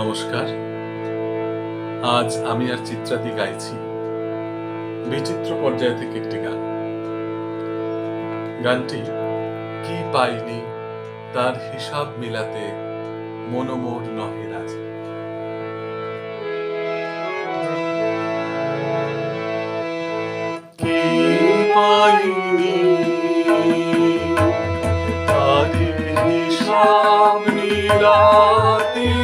নমস্কার। আজ আমি আর চিত্রাদি গাইছি বিচিত্র পর্যায় থেকে একটি গান। গানটি কি পাইনি তার হিসাব মিলাতে মনোমোর নহে রাজি। তার হিসাব মিলাতে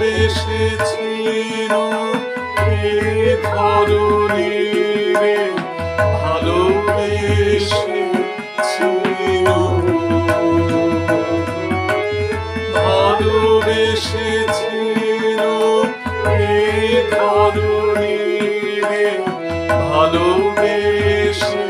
ভালোবেসেছিল এ রে। ভালোবেসেছিল রে। ভালোবেসেছিল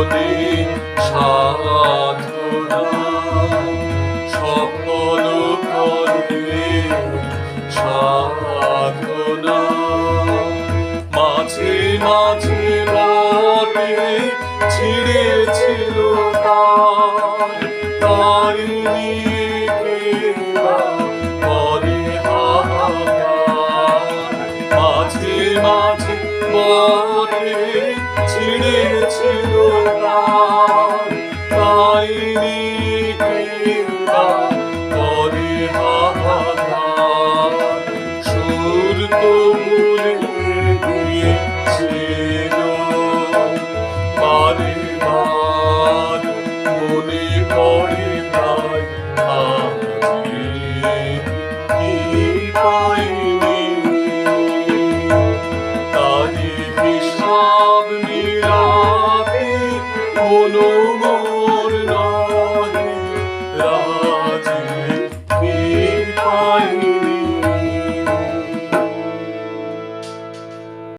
গোপনে সাধনা সফল করে সাধনা মাঝে মাঝে বটে ছিঁড়েছিল তার নিয়ে মাঝে মাঝে বটে ছিঁড়েছিল তাই কেবা করে হাহাকার সুর তো ভুলে গিয়েছিল বারে বার মনে পড়ে তাই আজি কি পাইনি মিলাতে মনো